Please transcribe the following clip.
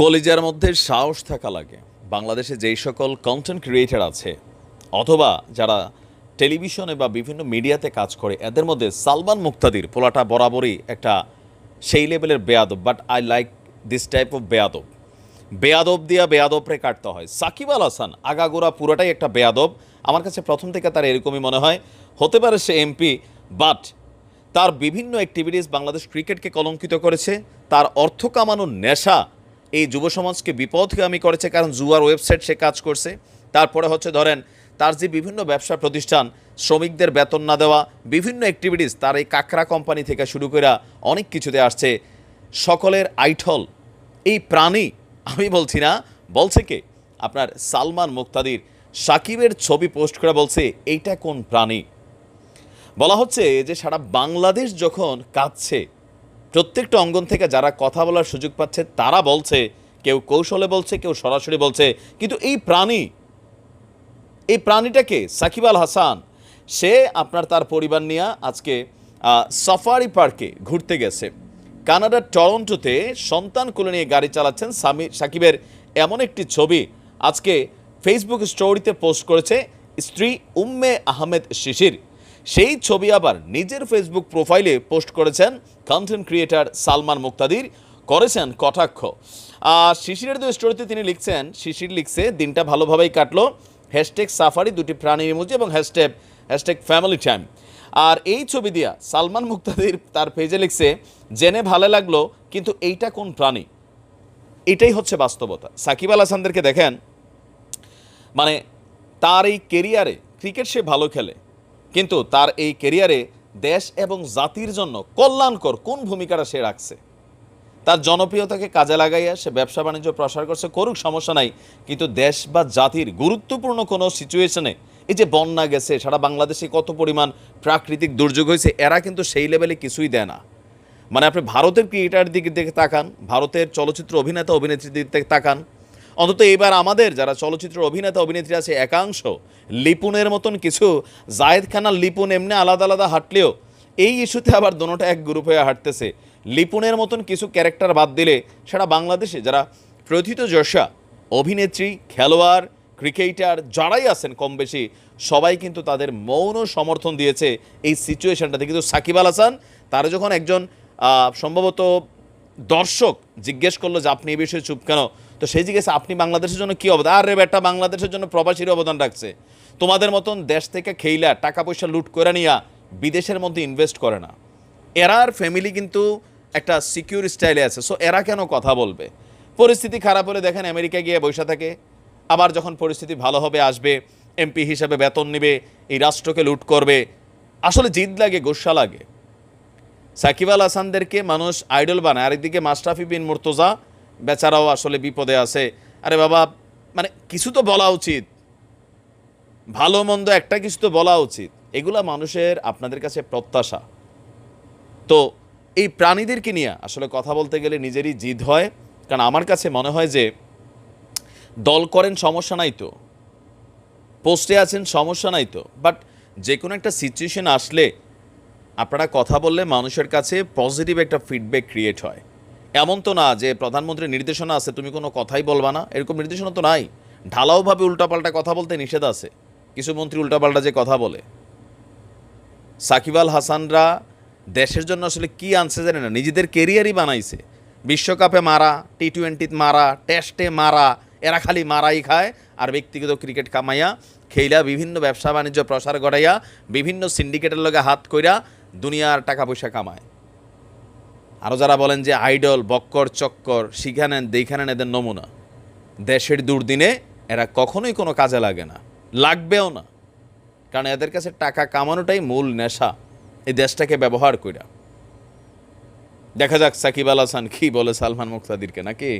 কলেজের মধ্যে সাহস থাকা লাগে। বাংলাদেশে যেই সকল কন্টেন্ট ক্রিয়েটার আছে, অথবা যারা টেলিভিশনে বা বিভিন্ন মিডিয়াতে কাজ করে, এদের মধ্যে সালমান মুক্তাদির পোলাটা বরাবরই একটা সেই লেভেলের বেয়াদব but I like this type of বেয়াদব। বেয়াদব দিয়া বেয়াদবরে কাটতে হয়। সাকিব আল হাসান, আগাগোড়া পুরোটাই একটা বেয়াদব। আমার কাছে প্রথম থেকে তার এরকমই মনে হয়। হতে পারে সে এমপি বাট তার বিভিন্ন অ্যাক্টিভিটিস বাংলাদেশ ক্রিকেটকে কলঙ্কিত করেছে। তার অর্থ কামানোর নেশা এই যুব সমাজকে বিপদগামী করেছে কারণ জুয়ার ওয়েবসাইট সে কাজ করছে। তারপরে হচ্ছে ধরেন, তার যে বিভিন্ন ব্যবসা প্রতিষ্ঠান, শ্রমিকদের বেতন না দেওয়া, বিভিন্ন অ্যাক্টিভিটিস তার এই কাকরা কোম্পানি থেকে শুরু করে অনেক কিছুতে আসছে। সকলের আইঠল, এই প্রাণী, আমি বলছি না, বলছে কে? আপনার সালমান মুক্তাদির সাকিবের ছবি পোস্ট করে বলছে, এইটা কোন প্রাণী? বলা হচ্ছে যে সারা বাংলাদেশ যখন কাঁদছে প্রত্যেকটা অঙ্গন থেকে যারা কথা বলার সুযোগ পাচ্ছে, তারা বলছে, কেউ কৌশলে বলছে, কেউ সরাসরি বলছে। কিন্তু এই প্রাণী, এই প্রাণীটাকে সাকিব আল হাসান। সে আপনার তার পরিবার নিয়ে আজকে সাফারি পার্কে ঘুরতে গেছে। কানাডার টরন্টোতে সন্তান কোলে নিয়ে গাড়ি চালাচ্ছেন সামি, সাকিবের এমন একটি ছবি। আজকে ফেসবুক স্টোরিতে পোস্ট করেছে স্ত্রী উম্মে আহমেদ শিশির। সেই ছবি আবার নিজের ফেসবুক প্রোফাইলে পোস্ট করেছেন কন্টেন্ট ক্রিয়েটার সালমান মুক্তাদির করেছেন কটাক্ষ। আর শিশিরের দু স্টোরিতে তিনি লিখছেন, শিশির লিখছে, দিনটা ভালোভাবেই কাটলো। হ্যাশট্যাগ সাফারি দুটি প্রাণী ইমোজি এবং হ্যাশট্যাগ হ্যাশট্যাগ ফ্যামিলি টাইম আর এই ছবি দিয়া সালমান মুক্তাদির তার পেজে লিখছে, জেনে ভালো লাগল, কিন্তু এইটা কোন প্রাণী? এটাই হচ্ছে বাস্তবতা। সাকিব আল হাসানদেরকে দেখেন মানে তার এই কেরিয়ারে ক্রিকেট সে ভালো খেলে, কিন্তু তার এই কেরিয়ারে দেশ এবং জাতির জন্য কল্যাণকর কোন ভূমিকাটা সে রাখছে? তার জনপ্রিয়তাকে কাজে লাগাইয়া সে ব্যবসা বাণিজ্য প্রসার করছে, করুক সমস্যা নাই। কিন্তু দেশ বা জাতির গুরুত্বপূর্ণ কোনো সিচুয়েশনে এই যে বন্যা গেছে, সারা বাংলাদেশে কত পরিমাণ প্রাকৃতিক দুর্যোগ হয়েছে, এরা কিন্তু সেই লেভেলে কিছুই দেয় না। মানে আপনি ভারতের ক্রিকেটার দিকে দিকে তাকান, ভারতের চলচ্চিত্র অভিনেতা অভিনেত্রীর দিক থেকে তাকান অন্তত এবার আমাদের যারা চলচ্চিত্র অভিনেতা, অভিনেত্রী আছে, একাংশ, লিপুনের মতন কিছু, জায়েদ খানার লিপুন এমনি আলাদা আলাদা হাঁটলেও, এই ইস্যুতে আবার দোনোটা এক গ্রুপ হয়ে হাঁটতেছে। লিপুনের মতন কিছু ক্যারেক্টার বাদ দিলে সারা বাংলাদেশে যারা প্রথিত যশা, অভিনেত্রী, খেলোয়াড় ক্রিকেটার যারাই আছেন কম বেশি, সবাই কিন্তু তাদের মৌন সমর্থন দিয়েছে এই সিচুয়েশনটাতে কিন্তু সাকিব আল হাসান, তারা যখন একজন সম্ভবত দর্শক জিজ্ঞেস করল যে আপনি এই বিষয়ে চুপ কেন? তো সেই জিজ্ঞেস, আপনি বাংলাদেশের জন্য কী অবদান? আরে বেটা, বাংলাদেশের জন্য প্রবাসীর অবদান রাখছে। তোমাদের মতন দেশ থেকে খেইলা টাকা পয়সা লুট করে নিয়া বিদেশের মধ্যে ইনভেস্ট করে না। এরার ফ্যামিলি কিন্তু একটা সিকিউর স্টাইলে আছে। সো এরা কেন কথা বলবে? পরিস্থিতি খারাপ হলে দেখেন আমেরিকা গিয়ে বসে থাকে। আবার যখন পরিস্থিতি ভালো হবে, আসবে এমপি হিসাবে বেতন নেবে, এই রাষ্ট্রকে লুট করবে। আসলে জিদ লাগে, গোসা লাগে। সাকিব আল হাসানদেরকে মানুষ আইডল বানায়। আরেকদিকে মাস্টাফি বিন মুর্তজা বেচারাও আসলে বিপদে আছে। আরে বাবা মানে কিছু তো বলা উচিত। ভালো মন্দ একটা কিছু তো বলা উচিত। এগুলা মানুষের আপনাদের কাছে প্রত্যাশা। তো এই প্রাণীদেরকে নিয়ে আসলে কথা বলতে গেলে নিজেরই জিদ হয়। কারণ আমার কাছে মনে হয় যে দল করেন সমস্যা নাই তো। পোস্টে আছেন সমস্যা নাই তো। বাট যে কোনো একটা সিচুয়েশন আসলে আপনারা কথা বললে মানুষের কাছে পজিটিভ একটা ফিডব্যাক ক্রিয়েট হয়। এমন তো না যে প্রধানমন্ত্রীর নির্দেশনা আছে, তুমি কোনো কথাই বলবা না। এরকম নির্দেশনা তো নাই। ঢালাওভাবে উল্টাপাল্টা কথা বলতে নিষেধ আছে। কিছু মন্ত্রী উল্টাপাল্টা যে কথা বলে। সাকিব আল হাসানরা দেশের জন্য আসলে কি আনছে জানে না, নিজেদের কেরিয়ারই বানাইছে। বিশ্বকাপে মারা টি টোয়েন্টিতে মারা টেস্টে মারা, এরা খালি মারাই খায় আর ব্যক্তিগত ক্রিকেট কামাইয়া, খেইলা বিভিন্ন ব্যবসা বাণিজ্য প্রসার গড়াইয়া, বিভিন্ন সিন্ডিকেটের লগে হাত কইরা দুনিয়ার টাকা পয়সা কামায়। আরও যারা বলেন যে আইডল, বক্কর, চক্কর, শিখানেন দেখানেন এদের নমুনা। দেশের দুর্দিনে এরা কখনোই কোনো কাজে লাগে না, লাগবেও না। কারণ এদের কাছে টাকা কামানোটাই মূল নেশা এই দেশটাকে ব্যবহার কইরা। দেখা যাক সাকিব আল হাসান কি বলে সালমান মুক্তাদিরকে, নাকি?